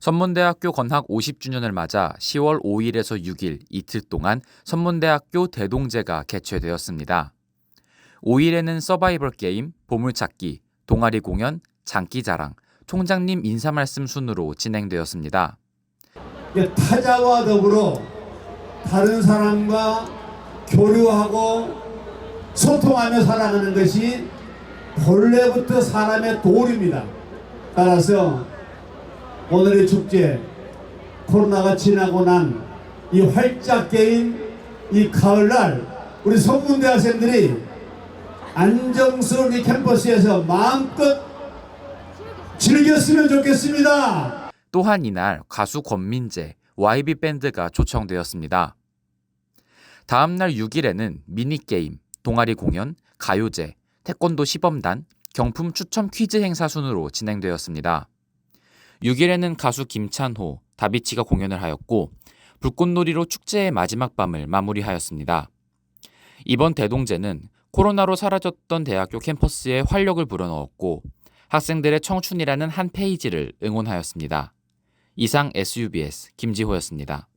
선문대학교 건학 50주년을 맞아 10월 5일에서 6일 이틀 동안 선문대학교 대동제가 개최되었습니다. 5일에는 서바이벌 게임, 보물찾기, 동아리 공연, 장기 자랑, 총장님 인사 말씀 순으로 진행되었습니다. 타자와 더불어 다른 사람과 교류하고 소통하며 살아가는 것이 본래부터 사람의 도리입니다. 따라서 오늘의 축제 코로나가 지나고 난 이 활짝 개인 이 가을날 우리 성문대 학생들이 안정스러운 이 캠퍼스에서 마음껏 즐겼으면 좋겠습니다. 또한 이날 가수 권민재, YB 밴드가 초청되었습니다. 다음 날 6일에는 미니게임, 동아리 공연, 가요제, 태권도 시범단, 경품 추첨 퀴즈 행사 순으로 진행되었습니다. 6일에는 가수 김찬호, 다비치가 공연을 하였고 불꽃놀이로 축제의 마지막 밤을 마무리하였습니다. 이번 대동제는 코로나로 사라졌던 대학교 캠퍼스에 활력을 불어넣었고 학생들의 청춘이라는 한 페이지를 응원하였습니다. 이상 SUBS 김지호였습니다.